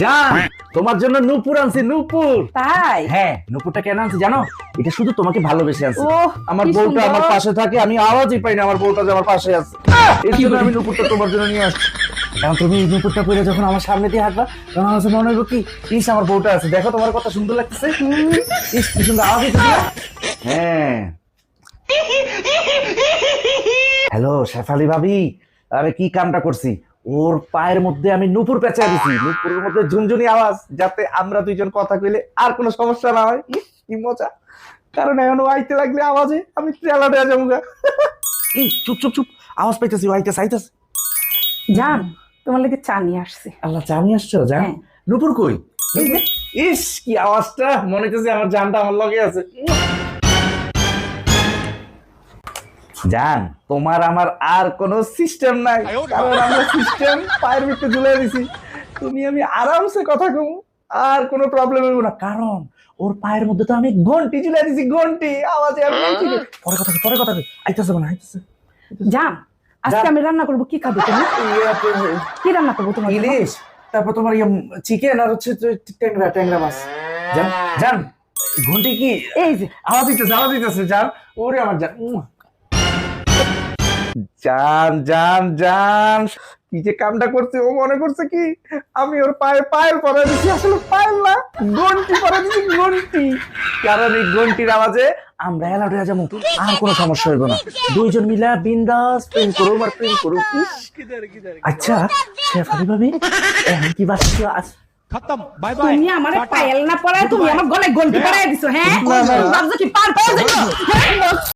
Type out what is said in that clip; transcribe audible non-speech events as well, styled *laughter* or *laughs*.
জান তোমার জন্য নূপুর আনছি নূপুর। তাই? হ্যাঁ নূপুরটা কেন আনছি জানো? এটা শুধু তোমাকে ভালোবেসে আনছি। আমার বউটা আমার পাশে থাকে আমি আওয়াজই পাই না আমার বউটা যে আমার পাশে আছে। এর জন্য আমি নূপুরটা তোমার জন্য নিয়ে আসছি। তুমি এই নূপুরটা পরে যখন আমার সামনে দিয়ে হাঁটবা তখন আমার মনে হইব কি ইস আমার বউটা আছে। দেখো তোমার কথা সুন্দর লাগতেছে। ইস কি সুন্দর আওয়াজ হ্যাঁ। *laughs* হ্যালো শেফালি ভাবি আরে কি কামটা করছি? ওর পায়ের মধ্যে আমি নুপুর পেঁচা দিছি। নুপুরের মধ্যে ঝুনঝুনি আওয়াজ যাতে আমরা দুইজন কথা কইলে আর কোনো সমস্যা না হয়। কি মজা। কারণ এখন আইতে লাগলে আওয়াজে আমি ট্রেলারে যাব গা। এই চুপ চুপ চুপ। আওয়াজ পাইতেছি ও আইতেছে আইতেছে। জান তোমার লাগে চা নিয়ে আসছি। আল্লাহ জানি আসছো জান? হ্যাঁ। নুপুর কই? এই যে, ইস কি আওয়াজটা। মনে হইতেছে আমার জানটা আমার লগে আছে। জান তোমার আমার আর কোনো সিস্টেম নাই। কারণ আমরা সিস্টেম পায়ের ভিতরে ঝুলে দিছি। তুমি আমি আরামসে কথা কম আর কোনো প্রবলেম হইব না। কারণ ওর পায়ের মধ্যে তো আমি ঘন্টি ঝুলে দিছি ঘন্টি। আওয়াজে আমি পরে কথা পরে কথা কই। আইতেছে মানে আইতেছে। জান আজকে আমি রান্না করব কি খাবে তুমি? কি রান্না করব তোমার ইলিশ তারপর তোমার ইয়ে চিকেন আর হচ্ছে ট্যাংরা ট্যাংরা মাছ। জান জান ঘন্টি কি? এই যে। আওয়াজ দিতেছে আওয়াজ দিতেছে জান। ওরে আমার জান উম। জান জান জান। কি যে কামটা করছে ও মনে করছে কি? আমি ওর পায়ে পায়ের পরে দিচ্ছি আসলে পায়ের না গন্টি পরে দিচ্ছি গন্টি কারণ এই গন্টির আওয়াজে আমরা এলাউড হয়ে যাব আর কোনো সমস্যা হইব না। দুইজন মিলা বিন্দাস প্রেম করো আর প্রেম করো আচ্ছা শেফালি ভাবি এখন কি বাসা আজ খতম বাই বাই তুমি আমার পায়েল না পরায় তুমি আমার গলায় গন্টি পরায় দিছো হ্যাঁ? ভাবছ কি পার পেয়ে যাব? হ্যাঁ?